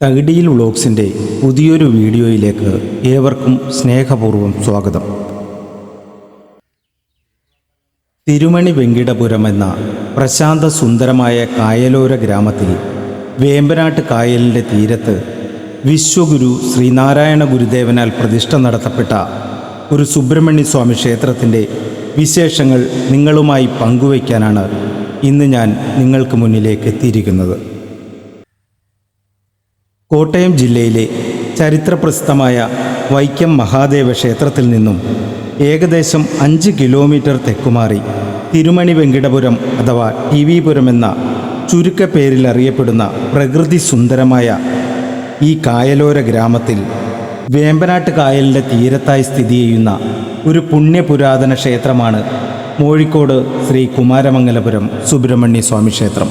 തകിടിയിൽ വ്ളോഗ്സിന്റെ പുതിയൊരു വീഡിയോയിലേക്ക് ഏവർക്കും സ്നേഹപൂർവം സ്വാഗതം. തിരുമണി വെങ്കിടപുരം എന്ന പ്രശാന്ത സുന്ദരമായ കായലോര ഗ്രാമത്തിൽ വേമ്പനാട്ട് കായലിന്റെ തീരത്ത് വിശ്വഗുരു ശ്രീനാരായണ ഗുരുദേവനാൽ പ്രതിഷ്ഠ നടത്തപ്പെട്ട ഒരു സുബ്രഹ്മണ്യ സ്വാമി ക്ഷേത്രത്തിന്റെ വിശേഷങ്ങൾ നിങ്ങളുമായി പങ്കുവയ്ക്കാനാണ് ഇന്ന് ഞാൻ നിങ്ങൾക്ക് മുന്നിലേക്ക് എത്തിയിരിക്കുന്നത്. കോട്ടയം ജില്ലയിലെ ചരിത്രപ്രസിദ്ധമായ വൈക്കം മഹാദേവ ക്ഷേത്രത്തിൽ നിന്നും ഏകദേശം അഞ്ച് കിലോമീറ്റർ തെക്കുമാറി തിരുമണി വെങ്കിടപുരം അഥവാ ടി വി പുരം എന്ന ചുരുക്കപ്പേരിൽ അറിയപ്പെടുന്ന പ്രകൃതി സുന്ദരമായ ഈ കായലോര ഗ്രാമത്തിൽ വേമ്പനാട്ട് കായലിന്റെ തീരത്തായി സ്ഥിതി ചെയ്യുന്ന ഒരു പുണ്യപുരാതന ക്ഷേത്രമാണ് മോഴിക്കോട് ശ്രീ കുമാരമംഗലപുരം സുബ്രഹ്മണ്യ സ്വാമി ക്ഷേത്രം.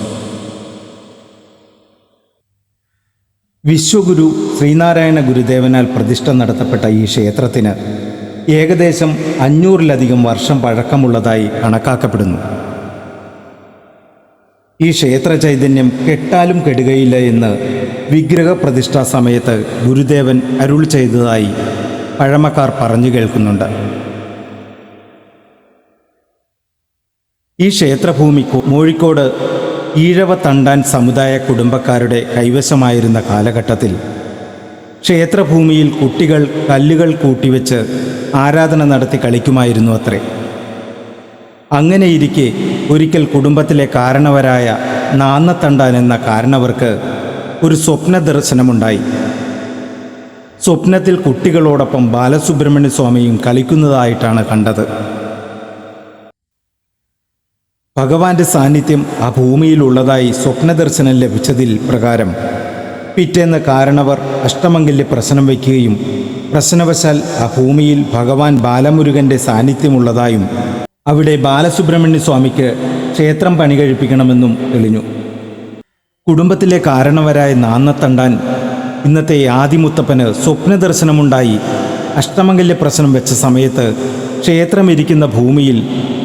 വിശ്വഗുരു ശ്രീനാരായണ ഗുരുദേവനാൽ പ്രതിഷ്ഠ നടത്തപ്പെട്ട ഈ ക്ഷേത്രത്തിന് ഏകദേശം അഞ്ഞൂറിലധികം വർഷം പഴക്കമുള്ളതായി കണക്കാക്കപ്പെടുന്നു. ഈ ക്ഷേത്ര ചൈതന്യം കെട്ടാലും കെടുകയില്ല എന്ന് വിഗ്രഹ പ്രതിഷ്ഠാ സമയത്ത് ഗുരുദേവൻ അരുൾ ചെയ്തതായി പഴമക്കാർ പറഞ്ഞു കേൾക്കുന്നുണ്ട്. ഈ ക്ഷേത്രഭൂമി കോഴിക്കോട് ഈഴവ തണ്ടാൻ സമുദായ കുടുംബക്കാരുടെ കൈവശമായിരുന്ന കാലഘട്ടത്തിൽ ക്ഷേത്രഭൂമിയിൽ കുട്ടികൾ കല്ലുകൾ കൂട്ടിവെച്ച് ആരാധന നടത്തി കളിക്കുമായിരുന്നു അത്രേ. അങ്ങനെയിരിക്കെ ഒരിക്കൽ കുടുംബത്തിലെ കാരണവരായ നാന്നത്തണ്ടാൻ എന്ന കാരണവർക്ക് ഒരു സ്വപ്ന ദർശനമുണ്ടായി. സ്വപ്നത്തിൽ കുട്ടികളോടൊപ്പം ബാലസുബ്രഹ്മണ്യ സ്വാമിയും കളിക്കുന്നതായിട്ടാണ് കണ്ടത്. ഭഗവാന്റെ സാന്നിധ്യം ആ ഭൂമിയിലുള്ളതായി സ്വപ്നദർശനം ലഭിച്ചതിൽ പ്രകാരം പിറ്റേന്ന് കാരണവർ അഷ്ടമംഗല്യ പ്രശ്നം വയ്ക്കുകയും പ്രശ്നവശാൽ ആ ഭൂമിയിൽ ഭഗവാൻ ബാലമുരുകന്റെ സാന്നിധ്യമുള്ളതായും അവിടെ ബാലസുബ്രഹ്മണ്യ സ്വാമിക്ക് ക്ഷേത്രം പണി കഴിപ്പിക്കണമെന്നും തെളിഞ്ഞു. കുടുംബത്തിലെ കാരണവരായ നാന്നത്തണ്ടാൻ ഇന്നത്തെ ആദിമുത്തപ്പന് സ്വപ്നദർശനമുണ്ടായി അഷ്ടമംഗല്യ പ്രശ്നം വെച്ച സമയത്ത് ക്ഷേത്രമിരിക്കുന്ന ഭൂമിയിൽ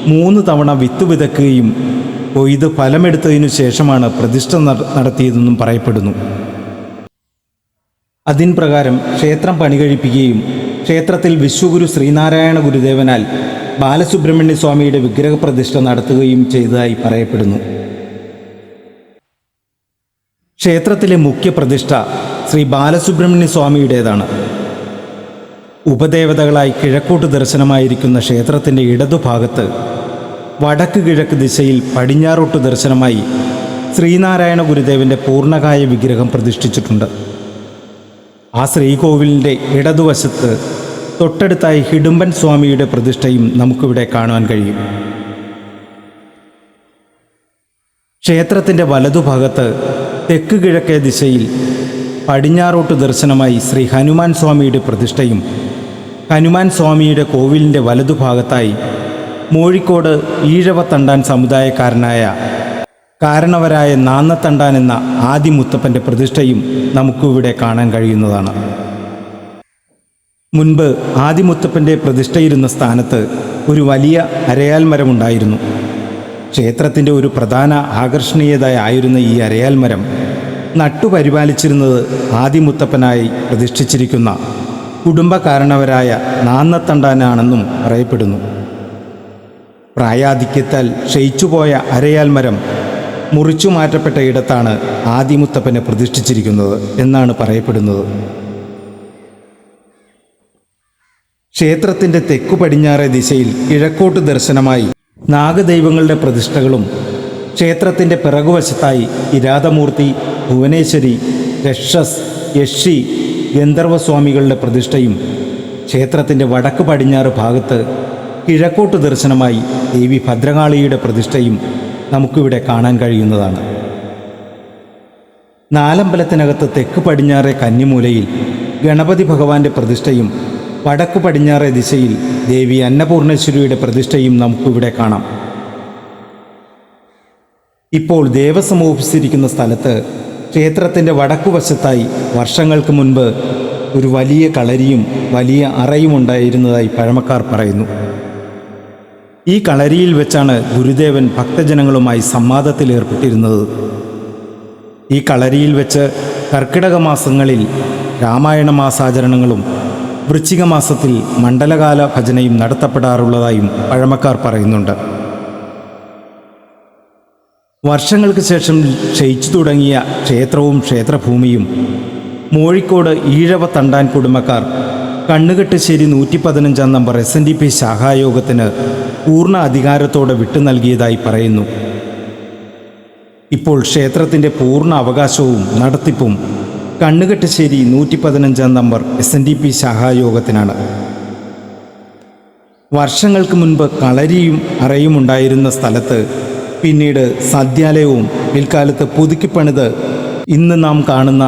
മൂന്ന് തവണ വിത്ത് വിതക്കുകയും കൊയ്ത് ഫലമെടുത്തതിനു ശേഷമാണ് പ്രതിഷ്ഠ നട- നടത്തിയതെന്നും പറയപ്പെടുന്നു. അതിൻ പ്രകാരം ക്ഷേത്രം പണി കഴിപ്പിക്കുകയും ക്ഷേത്രത്തിൽ വിശ്വഗുരു ശ്രീനാരായണ ഗുരുദേവനാൽ ബാലസുബ്രഹ്മണ്യ സ്വാമിയുടെ വിഗ്രഹ പ്രതിഷ്ഠ നടത്തുകയും ചെയ്തതായി പറയപ്പെടുന്നു. ക്ഷേത്രത്തിലെ മുഖ്യ പ്രതിഷ്ഠ ശ്രീ ബാലസുബ്രഹ്മണ്യ സ്വാമിയുടേതാണ്. ഉപദേവതകളായി കിഴക്കോട്ട് ദർശനമായിരിക്കുന്ന ക്ഷേത്രത്തിന്റെ ഇടതുഭാഗത്ത് വടക്ക് കിഴക്ക് ദിശയിൽ പടിഞ്ഞാറോട്ട് ദർശനമായി ശ്രീനാരായണ ഗുരുദേവന്റെ പൂർണകായ വിഗ്രഹം പ്രതിഷ്ഠിച്ചിട്ടുണ്ട്. ആ ശ്രീകോവിലിന്റെ ഇടതുവശത്ത് തൊട്ടടുത്തായി ഹിഡുമ്പൻ സ്വാമിയുടെ പ്രതിഷ്ഠയും നമുക്കിവിടെ കാണുവാൻ കഴിയും. ക്ഷേത്രത്തിന്റെ വലതുഭാഗത്ത് തെക്ക് കിഴക്കേ ദിശയിൽ പടിഞ്ഞാറോട്ട് ദർശനമായി ശ്രീ ഹനുമാൻ സ്വാമിയുടെ പ്രതിഷ്ഠയും ഹനുമാൻ സ്വാമിയുടെ കോവിലിന്റെ വലതുഭാഗത്തായി മോഴിക്കോട് ഈഴവത്തണ്ടാൻ സമുദായക്കാരനായ കാരണവരായ നാന്നത്തണ്ടാൻ എന്ന ആദിമുത്തപ്പന്റെ പ്രതിഷ്ഠയും നമുക്കിവിടെ കാണാൻ കഴിയുന്നതാണ്. മുൻപ് ആദിമുത്തപ്പന്റെ പ്രതിഷ്ഠയിരുന്ന സ്ഥാനത്ത് ഒരു വലിയ അരയാൽ മരമുണ്ടായിരുന്നു ക്ഷേത്രത്തിന്റെ ഒരു പ്രധാന ആകർഷണീയതയായിരുന്ന ഈ അരയാൽ മരം നട്ടുപരിപാലിച്ചിരുന്നത് ആദിമുത്തപ്പനായി പ്രതിഷ്ഠിച്ചിരിക്കുന്ന കുടുംബകാരണവരായ നാന്നത്തണ്ടാനാണെന്നും പറയപ്പെടുന്നു. പ്രായാധിക്യത്താൽ ക്ഷയിച്ചുപോയ അരയാൽ മരം മുറിച്ചു മാറ്റപ്പെട്ട ഇടത്താണ് ആദിമുത്തപ്പനെ പ്രതിഷ്ഠിച്ചിരിക്കുന്നത് എന്നാണ് പറയപ്പെടുന്നത്. ക്ഷേത്രത്തിന്റെ തെക്കു പടിഞ്ഞാറെ ദിശയിൽ കിഴക്കോട്ട് ദർശനമായി നാഗദൈവങ്ങളുടെ പ്രതിഷ്ഠകളും ക്ഷേത്രത്തിന്റെ പിറകുവശത്തായി കിരാതമൂർത്തി ഭുവനേശ്വരി രക്ഷസ് യക്ഷി ഗന്ധർവസ്വാമികളുടെ പ്രതിഷ്ഠയും ക്ഷേത്രത്തിന്റെ വടക്ക് പടിഞ്ഞാറ് ഭാഗത്ത് കിഴക്കോട്ട് ദർശനമായി ദേവി ഭദ്രകാളിയുടെ പ്രതിഷ്ഠയും നമുക്കിവിടെ കാണാൻ കഴിയുന്നതാണ്. നാലമ്പലത്തിനകത്ത് തെക്ക് പടിഞ്ഞാറെ കന്നിമൂലയിൽ ഗണപതി ഭഗവാന്റെ പ്രതിഷ്ഠയും വടക്ക് പടിഞ്ഞാറെ ദിശയിൽ ദേവി അന്നപൂർണേശ്വരിയുടെ പ്രതിഷ്ഠയും നമുക്കിവിടെ കാണാം. ഇപ്പോൾ ദേവസ്വം ഓഫീസിരിക്കുന്ന സ്ഥലത്ത് ക്ഷേത്രത്തിന്റെ വടക്കുവശത്തായി വർഷങ്ങൾക്ക് മുൻപ് ഒരു വലിയ കളരിയും വലിയ അറയും ഉണ്ടായിരുന്നതായി പഴമക്കാർ പറയുന്നു. ഈ കളരിയിൽ വെച്ചാണ് ഗുരുദേവൻ ഭക്തജനങ്ങളുമായി സംവാദത്തിലേർപ്പെട്ടിരുന്നത് ഈ കളരിയിൽ വെച്ച് കർക്കിടക മാസങ്ങളിൽ രാമായണ മാസാചരണങ്ങളും വൃശ്ചിക മാസത്തിൽ മണ്ഡലകാല ഭജനയും നടത്തപ്പെടാറുള്ളതായും പഴമക്കാർ പറയുന്നുണ്ട്. വർഷങ്ങൾക്ക് ശേഷം ക്ഷയിച്ചു തുടങ്ങിയ ക്ഷേത്രവും ക്ഷേത്രഭൂമിയും മോഴിക്കോട് ഈഴവ തണ്ടാൻ കുടുംബക്കാർ കണ്ണുകെട്ടുശ്ശേരി നൂറ്റി പതിനഞ്ചാം number S N D P ശാഖായോഗത്തിന് പൂർണ അധികാരത്തോടെ വിട്ടു നൽകിയതായി പറയുന്നു. ഇപ്പോൾ ക്ഷേത്രത്തിന്റെ പൂർണ അവകാശവും നടത്തിപ്പും കണ്ണുകെട്ടുശ്ശേരി നൂറ്റി പതിനഞ്ചാം number S N D P ശാഖായോഗത്തിനാണ്. വർഷങ്ങൾക്ക് മുൻപ് കളരിയും അറയും ഉണ്ടായിരുന്ന സ്ഥലത്ത് പിന്നീട് സദ്യാലയവും പിൽക്കാലത്ത് പുതുക്കിപ്പണിത് ഇന്ന് നാം കാണുന്ന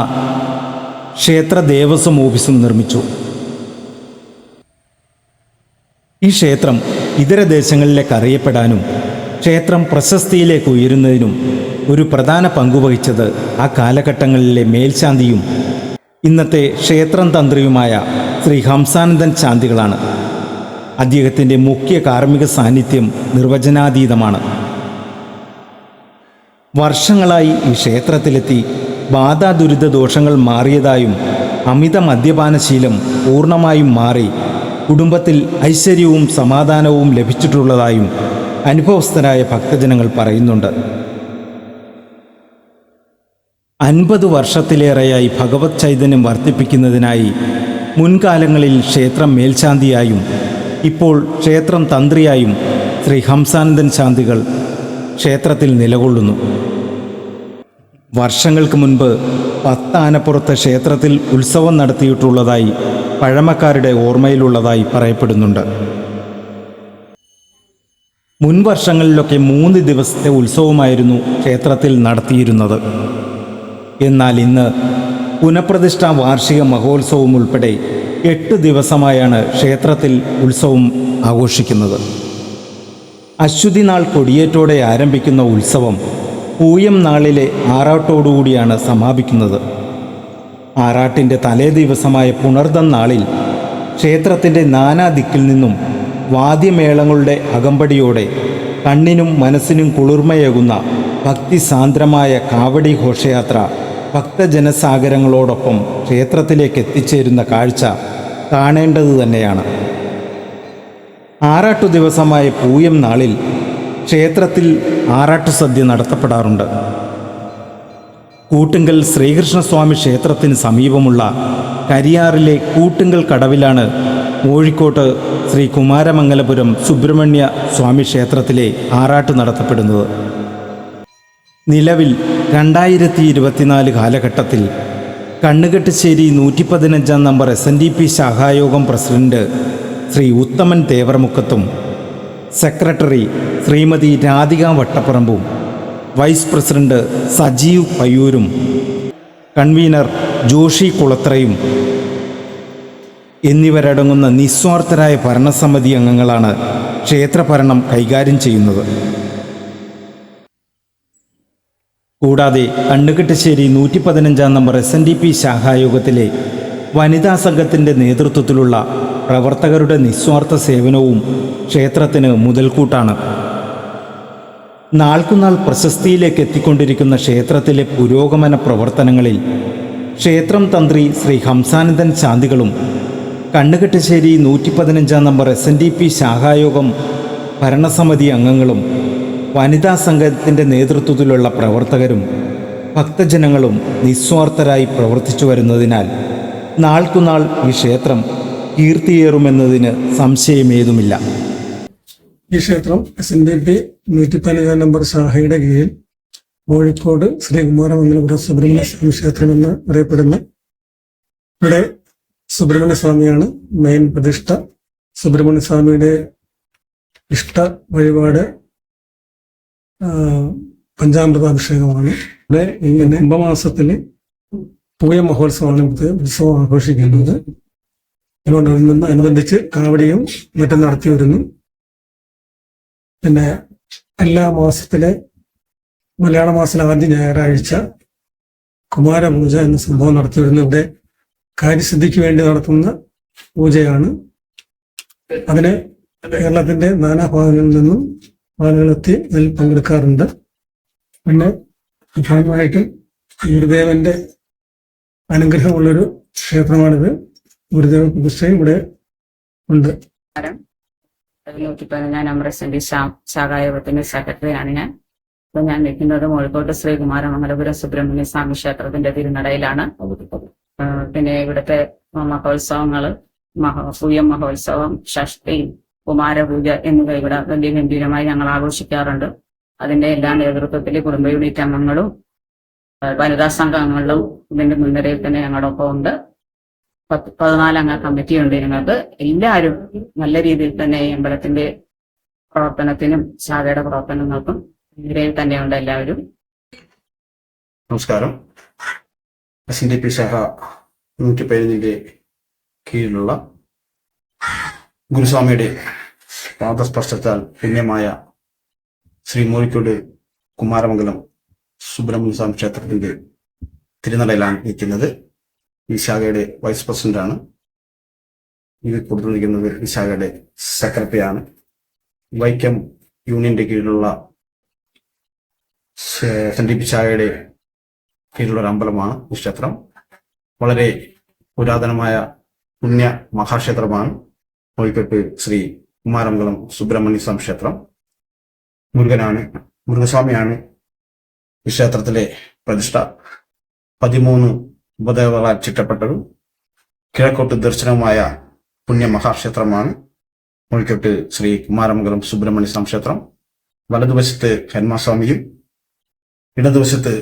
ക്ഷേത്ര ദേവസ്വം ഓഫീസും നിർമ്മിച്ചു. ഈ ക്ഷേത്രം ഇതര ദേശങ്ങളിലേക്ക് അറിയപ്പെടാനും ക്ഷേത്രം പ്രശസ്തിയിലേക്ക് ഉയരുന്നതിനും ഒരു പ്രധാന പങ്കുവഹിച്ചത് ആ കാലഘട്ടങ്ങളിലെ മേൽശാന്തിയും ഇന്നത്തെ ക്ഷേത്രം തന്ത്രിയുമായ ശ്രീ ഹംസാനന്ദൻ ശാന്തികളാണ്. അദ്ദേഹത്തിന്റെ മുഖ്യ കാർമ്മിക സാന്നിധ്യം നിർവചനാതീതമാണ്. വർഷങ്ങളായി ഈ ക്ഷേത്രത്തിലെത്തി ബാധാ ദുരിത ദോഷങ്ങൾ മാറിയതായും അമിത മദ്യപാനശീലം പൂർണമായും മാറി കുടുംബത്തിൽ ഐശ്വര്യവും സമാധാനവും ലഭിച്ചിട്ടുള്ളതായും അനുഭവസ്ഥരായ ഭക്തജനങ്ങൾ പറയുന്നുണ്ട്. അൻപത് വർഷത്തിലേറെയായി ഭഗവത് ചൈതന്യം വർദ്ധിപ്പിക്കുന്നതിനായി മുൻകാലങ്ങളിൽ ക്ഷേത്രം മേൽശാന്തിയായും ഇപ്പോൾ ക്ഷേത്രം തന്ത്രിയായും ശ്രീ ഹംസാനന്ദൻ ശാന്തികൾ ക്ഷേത്രത്തിൽ നിലകൊള്ളുന്നു. വർഷങ്ങൾക്ക് മുൻപ് പത്താനപ്പുറത്ത് ക്ഷേത്രത്തിൽ ഉത്സവം നടത്തിയിട്ടുള്ളതായി പഴമക്കാരുടെ ഓർമ്മയിലുള്ളതായി പറയപ്പെടുന്നുണ്ട്. മുൻ വർഷങ്ങളിലൊക്കെ മൂന്ന് ദിവസത്തെ ഉത്സവമായിരുന്നു ക്ഷേത്രത്തിൽ നടത്തിയിരുന്നത്. എന്നാൽ ഇന്ന് പുനഃപ്രതിഷ്ഠാ വാർഷിക മഹോത്സവം ഉൾപ്പെടെ എട്ട് ദിവസമായാണ് ക്ഷേത്രത്തിൽ ഉത്സവം ആഘോഷിക്കുന്നത്. അശ്വതി നാൾ കൊടിയേറ്റോടെ ആരംഭിക്കുന്ന ഉത്സവം പൂയം നാളിലെ ആറാട്ടോടുകൂടിയാണ് സമാപിക്കുന്നത്. ആറാട്ടിന്റെ തലേ ദിവസമായ പുണർദം നാളിൽ ക്ഷേത്രത്തിന്റെ നാനാ ദിക്കിൽ നിന്നും വാദ്യമേളങ്ങളുടെ അകമ്പടിയോടെ കണ്ണിനും മനസ്സിനും കുളിർമയേകുന്ന ഭക്തിസാന്ദ്രമായ കാവടി ഘോഷയാത്ര ഭക്തജനസാഗരങ്ങളോടൊപ്പം ക്ഷേത്രത്തിലേക്ക് എത്തിച്ചേരുന്ന കാഴ്ച കാണേണ്ടത് തന്നെയാണ്. ആറാട്ടു ദിവസമായ പൂയം നാളിൽ ക്ഷേത്രത്തിൽ ആറാട്ടു സദ്യ നടത്തപ്പെടാറുണ്ട്. കൂട്ടുങ്കൽ ശ്രീകൃഷ്ണസ്വാമി ക്ഷേത്രത്തിന് സമീപമുള്ള കരിയാറിലെ കൂട്ടുങ്കൽ കടവിലാണ് കോഴിക്കോട്ട് ശ്രീ കുമാരമംഗലപുരം സുബ്രഹ്മണ്യ സ്വാമി ക്ഷേത്രത്തിലെ ആറാട്ട് നടത്തപ്പെടുന്നത്. നിലവിൽ രണ്ടായിരത്തി ഇരുപത്തിനാല് കാലഘട്ടത്തിൽ കണ്ണുകെട്ടിശ്ശേരി നൂറ്റി പതിനഞ്ചാം number S N D P ശാഖായോഗം president Shri Uthaman തേവറമുക്കത്തും സെക്രട്ടറി ശ്രീമതി രാധിക വട്ടപ്പറമ്പും വൈസ് പ്രസിഡന്റ് സജീവ് പയ്യൂരും കൺവീനർ ജോഷി കുളത്രയും എന്നിവരടങ്ങുന്ന നിസ്വാർത്ഥരായ ഭരണസമിതി അംഗങ്ങളാണ് ക്ഷേത്രഭരണം കൈകാര്യം ചെയ്യുന്നത്. കൂടാതെ കണ്ണുകെട്ടശ്ശേരി നൂറ്റി പതിനഞ്ചാം number S N D P ശാഖായോഗത്തിലെ വനിതാ സംഘത്തിന്റെ നേതൃത്വത്തിലുള്ള പ്രവർത്തകരുടെ നിസ്വാർത്ഥ സേവനവും ക്ഷേത്രത്തിന് മുതൽക്കൂട്ടാണ്. നാൾക്കുനാൾ പ്രശസ്തിയിലേക്ക് എത്തിക്കൊണ്ടിരിക്കുന്ന ക്ഷേത്രത്തിലെ പുരോഗമന പ്രവർത്തനങ്ങളിൽ ക്ഷേത്രം തന്ത്രി ശ്രീ ഹംസാനന്ദൻ ശാന്തികളും കണ്ണുകെട്ടിശ്ശേരി നൂറ്റി പതിനഞ്ചാം number S N D P ശാഖായോഗം ഭരണസമിതി അംഗങ്ങളും വനിതാ സംഘത്തിന്റെ നേതൃത്വത്തിലുള്ള പ്രവർത്തകരും ഭക്തജനങ്ങളും നിസ്വാർത്ഥരായി പ്രവർത്തിച്ചു വരുന്നതിനാൽ നാൾക്കുനാൾ ഈ ക്ഷേത്രം കീർത്തിയേറുമെന്നതിന് സംശയമേതുമില്ല. ഈ ക്ഷേത്രം എസ് എൻ ഡി പി നൂറ്റി പതിനഞ്ചാം നമ്പർ ശാഖയുടെ കീഴിൽ കോഴിക്കോട് ശ്രീകുമാരമംഗലപുരം സുബ്രഹ്മണ്യ സ്വാമി ക്ഷേത്രം എന്ന് അറിയപ്പെടുന്ന ഇവിടെ സുബ്രഹ്മണ്യ സ്വാമിയാണ് മെയിൻ പ്രതിഷ്ഠ. സുബ്രഹ്മണ്യ സ്വാമിയുടെ ഇഷ്ട വഴിപാട് പഞ്ചാമൃതാഭിഷേകമാണ്. ഇവിടെ ഇങ്ങനെ കുംഭമാസത്തിൽ പൂയ മഹോത്സവമാണ് ഉത്സവം ആഘോഷിക്കുന്നത് അനുബന്ധിച്ച് കാവടിയും മറ്റും നടത്തി വരുന്നു പിന്നെ എല്ലാ മാസത്തിലെ മലയാള മാസത്തിലെ ആദ്യ ഞായറാഴ്ച കുമാരപൂജ എന്ന സംഭവം നടത്തി വരുന്നു ഇവിടെ കാര്യസിദ്ധിക്ക് വേണ്ടി നടത്തുന്ന പൂജയാണ്. അതിന് കേരളത്തിന്റെ നാനാഭാഗങ്ങളിൽ നിന്നും ആളുകളെത്തി ഇതിൽ പങ്കെടുക്കാറുണ്ട്. പിന്നെ പ്രധാനമായിട്ടും ഗുരുദേവന്റെ അനുഗ്രഹമുള്ളൊരു ക്ഷേത്രമാണിത്. ഗുരുദേവ പ്രതിഷ്ഠ ഇവിടെ ഉണ്ട്. നൂറ്റി പതിനഞ്ചാം നമ്പർ എസ് ശാഖായോഗത്തിന്റെ സെക്രട്ടറിയാണ് ഞാൻ. ഇപ്പൊ ഞാൻ നിൽക്കുന്നത് കോഴിക്കോട്ട് ശ്രീകുമാര മംഗലപുരം സുബ്രഹ്മണ്യ സ്വാമി ക്ഷേത്രത്തിന്റെ തിരുനടയിലാണ്. പിന്നെ ഇവിടുത്തെ മഹോത്സവങ്ങൾ മഹോ പൂയം മഹോത്സവം ഷഷ്ടി കുമാരപൂജ എന്നിവ ഇവിടെ വലിയ ഗംഭീരമായി ഞങ്ങൾ ആഘോഷിക്കാറുണ്ട്. അതിന്റെ എല്ലാ നേതൃത്വത്തിൽ കുടുംബ യൂണിറ്റ് അംഗങ്ങളും വനിതാ സംഘങ്ങളും ഇതിന്റെ മുൻനിരയിൽ തന്നെ ഞങ്ങളൊപ്പം ഉണ്ട് പത്ത് പതിനാലംഗ കമ്മിറ്റിയുണ്ട് ഞങ്ങൾക്ക് എല്ലാവരും നല്ല രീതിയിൽ തന്നെ ഈ അമ്പലത്തിന്റെ പ്രവർത്തനത്തിനും ശാഖയുടെ പ്രവർത്തനങ്ങൾക്കും നിരയിൽ തന്നെയുണ്ട് എല്ലാവരും. നമസ്കാരം. എസ് എൻ ഡി പി ശാഖ നൂറ്റി പതിനഞ്ചിന്റെ കീഴിലുള്ള ഗുരുസ്വാമിയുടെ പാദസ്പർശത്താൽ പുണ്യമായ ശ്രീ മൂഴിക്കോട് കുമാരമംഗലം സുബ്രഹ്മണ്യ സ്വാമി ക്ഷേത്രത്തിന്റെ തിരുനടയിലാണ് നിൽക്കുന്നത്. ഈ ശാഖയുടെ വൈസ് ആണ്. ഇത് കൊടുത്തിരിക്കുന്നത് ഈ ശാഖയുടെ സെക്രട്ടറിയാണ് വൈക്കം യൂണിയന്റെ കീഴിലുള്ള സന്ദീപ് ശാഖയുടെ കീഴിലുള്ള ഒരു അമ്പലമാണ് ഈ ക്ഷേത്രം. വളരെ പുരാതനമായ പുണ്യ മഹാക്ഷേത്രമാണ്. കോഴിക്കോട്ട് ശ്രീ കുമാരമംഗലം സുബ്രഹ്മണ്യ സ്വാമി ക്ഷേത്രം. മുരുകനാണ് മുരുകസ്വാമിയാണ് ഈ ക്ഷേത്രത്തിലെ പ്രതിഷ്ഠ. പതിമൂന്ന് ഉപദേവകളാൽ ചുറ്റപ്പെട്ടതും കിഴക്കോട്ട് ദർശനവുമായ പുണ്യമഹാക്ഷേത്രമാണ് മഹാക്ഷേത്രമാണ് കോഴിക്കോട്ട് ശ്രീ കുമാരമംഗലം സുബ്രഹ്മണ്യ സ്വാമി ക്ഷേത്രം. വലതുവശത്ത് ഹന്മാസ്വാമിയും ഇടതുവശത്ത്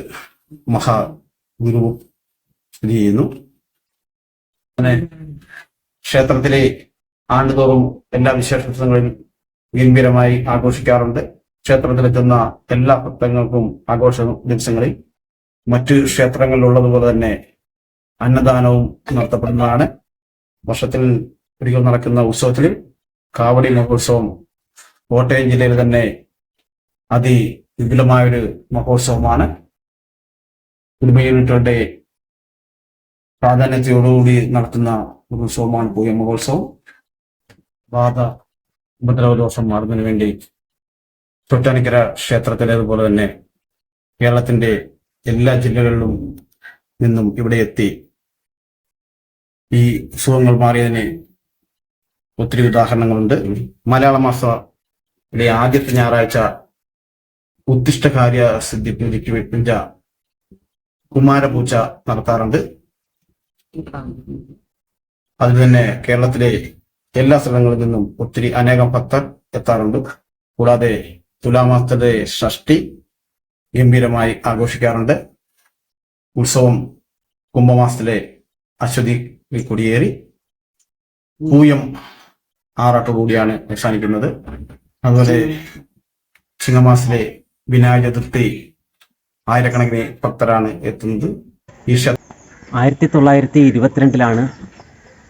മഹാഗുരുവും സ്ഥിതി ചെയ്യുന്നു. അങ്ങനെ ക്ഷേത്രത്തിലെ ആണ്ടുതോറും എല്ലാ വിശേഷങ്ങളും ഗംഭീരമായി ആഘോഷിക്കാറുണ്ട്. ക്ഷേത്രത്തിലെത്തുന്ന എല്ലാ ഭക്തങ്ങൾക്കും ആഘോഷ ദിവസങ്ങളിൽ മറ്റു ക്ഷേത്രങ്ങളിലുള്ളതുപോലെ തന്നെ അന്നദാനവും നടത്തപ്പെടുന്നതാണ്. വർഷത്തിൽ ഒരിക്കൽ നടക്കുന്ന ഉത്സവത്തിൽ കാവടി മഹോത്സവം കോട്ടയം ജില്ലയിൽ തന്നെ അതിവിപുലമായൊരു മഹോത്സവമാണ്. കുടുംബ യൂണിറ്റുകളുടെ പ്രാധാന്യത്തോടുകൂടി നടത്തുന്ന ഒരു ഉത്സവമാണ് പൂയ മഹോത്സവം. ബാധ ഉപദ്രവദോഷം മാറുന്നതിന് വേണ്ടി തൊട്ടാനിക്കര ക്ഷേത്രത്തിലേതുപോലെ തന്നെ കേരളത്തിന്റെ എല്ലാ ജില്ലകളിലും നിന്നും ഇവിടെ എത്തി ഈ സുഖങ്ങൾ മാറിയതിന് ഒത്തിരി ഉദാഹരണങ്ങളുണ്ട്. മലയാള മാസത്തിലെ ആദ്യത്തെ ഞായറാഴ്ച ഉദ്ദിഷ്ടകാര്യ സിദ്ധി പൂജയ്ക്ക് പൂജ കുമാരപൂജ നടത്താറുണ്ട്. അതിൽ തന്നെ കേരളത്തിലെ എല്ലാ സ്ഥലങ്ങളിൽ നിന്നും ഒത്തിരി അനേകം ഭക്തർ എത്താറുണ്ട്. കൂടാതെ തുലാമാസത്തിലെ ഷഷ്ടി ഗംഭീരമായി ആഘോഷിക്കാറുണ്ട്. ഉത്സവം കുംഭമാസത്തിലെ അശ്വതി കൊടിയേറി പൂയം ആറാട്ടോടുകൂടിയാണ് അവസാനിക്കുന്നത് അതുപോലെ ചിങ്ങമാസത്തിലെ വിനായക ചതുർത്ഥി ആയിരക്കണക്കിന് ഭക്തരാണ് എത്തുന്നത്. ഈ ക്ഷേത്ര ആയിരത്തി തൊള്ളായിരത്തി ഇരുപത്തിരണ്ടിലാണ്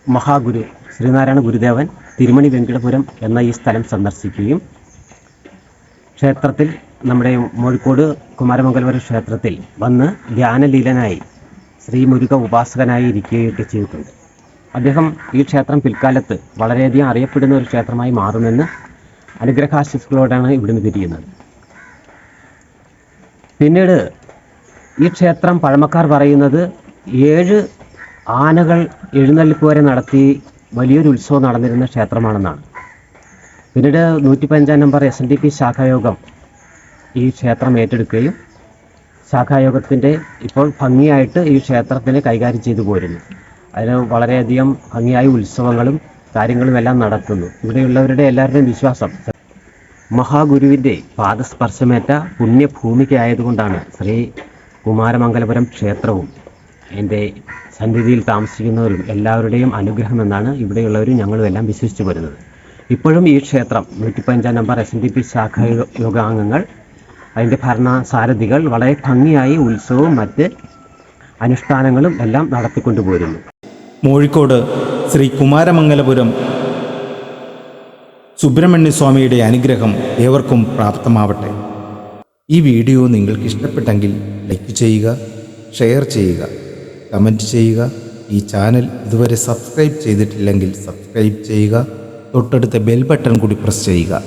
മഹാഗുരു ശ്രീനാരായണ ഗുരുദേവൻ തിരുമണി വെങ്കിടപുരം എന്ന ഈ സ്ഥലം സന്ദർശിക്കുകയും ക്ഷേത്രത്തിൽ നമ്മുടെ മോഴിക്കോട് കുമാരമംഗലപുരം ക്ഷേത്രത്തിൽ വന്ന് ധ്യാനലീലനായി ശ്രീ മുരുക ഉപാസകനായി ഇരിക്കുകയൊക്കെ ചെയ്തിട്ടുണ്ട്. അദ്ദേഹം ഈ ക്ഷേത്രം പിൽക്കാലത്ത് വളരെയധികം അറിയപ്പെടുന്ന ഒരു ക്ഷേത്രമായി മാറുമെന്ന് അനുഗ്രഹാശിസുകളോടാണ് ഇവിടുന്ന് തിരിയുന്നത്. പിന്നീട് ഈ ക്ഷേത്രം പഴമക്കാർ പറയുന്നത് ഏഴ് ആനകൾ എഴുന്നള്ളിപ്പ് വരെ നടത്തി വലിയൊരു ഉത്സവം നടന്നിരുന്ന ക്ഷേത്രമാണെന്നാണ്. പിന്നീട് നൂറ്റി പതിനഞ്ചാം number S N D P ശാഖായോഗം ഈ ക്ഷേത്രം ഏറ്റെടുക്കുകയും ശാഖായോഗത്തിന്റെ ഇപ്പോൾ ഭംഗിയായിട്ട് ഈ ക്ഷേത്രത്തിനെ കൈകാര്യം ചെയ്തു പോരുന്നു. അതിന് വളരെയധികം ഭംഗിയായി ഉത്സവങ്ങളും കാര്യങ്ങളും എല്ലാം നടത്തുന്നു ഇവിടെയുള്ളവരുടെ എല്ലാവരുടെയും വിശ്വാസം മഹാഗുരുവിന്റെ പാദസ്പർശമേറ്റ പുണ്യഭൂമികയായതുകൊണ്ടാണ് ശ്രീ കുമാരമംഗലപുരം ക്ഷേത്രവും എന്റെ സന്നിധിയിൽ താമസിക്കുന്നവരും എല്ലാവരുടെയും അനുഗ്രഹം എന്നാണ് ഇവിടെയുള്ളവരും ഞങ്ങളും എല്ലാം വിശ്വസിച്ചു വരുന്നത്. ഇപ്പോഴും ഈ ക്ഷേത്രം നൂറ്റിപ്പഞ്ചാം number S N D P ശാഖ യോഗാംഗങ്ങൾ അതിന്റെ ഭരണ സാരഥികൾ വളരെ ഭംഗിയായി ഉത്സവവും മറ്റ് അനുഷ്ഠാനങ്ങളും എല്ലാം നടത്തിക്കൊണ്ടു പോരുന്നു മോഴിക്കോട് ശ്രീ കുമാരമംഗലപുരം സുബ്രഹ്മണ്യസ്വാമിയുടെ അനുഗ്രഹം ഏവർക്കും പ്രാപ്തമാവട്ടെ. ഈ വീഡിയോ നിങ്ങൾക്ക് ഇഷ്ടപ്പെട്ടെങ്കിൽ ലൈക്ക് ചെയ്യുക ഷെയർ ചെയ്യുക കമന്റ് ചെയ്യുക. ഈ ചാനൽ ഇതുവരെ സബ്സ്ക്രൈബ് ചെയ്തിട്ടില്ലെങ്കിൽ സബ്സ്ക്രൈബ് ചെയ്യുക. തൊട്ടടുത്ത ബെൽ ബട്ടൺ കൂടി പ്രസ് ചെയ്യുക.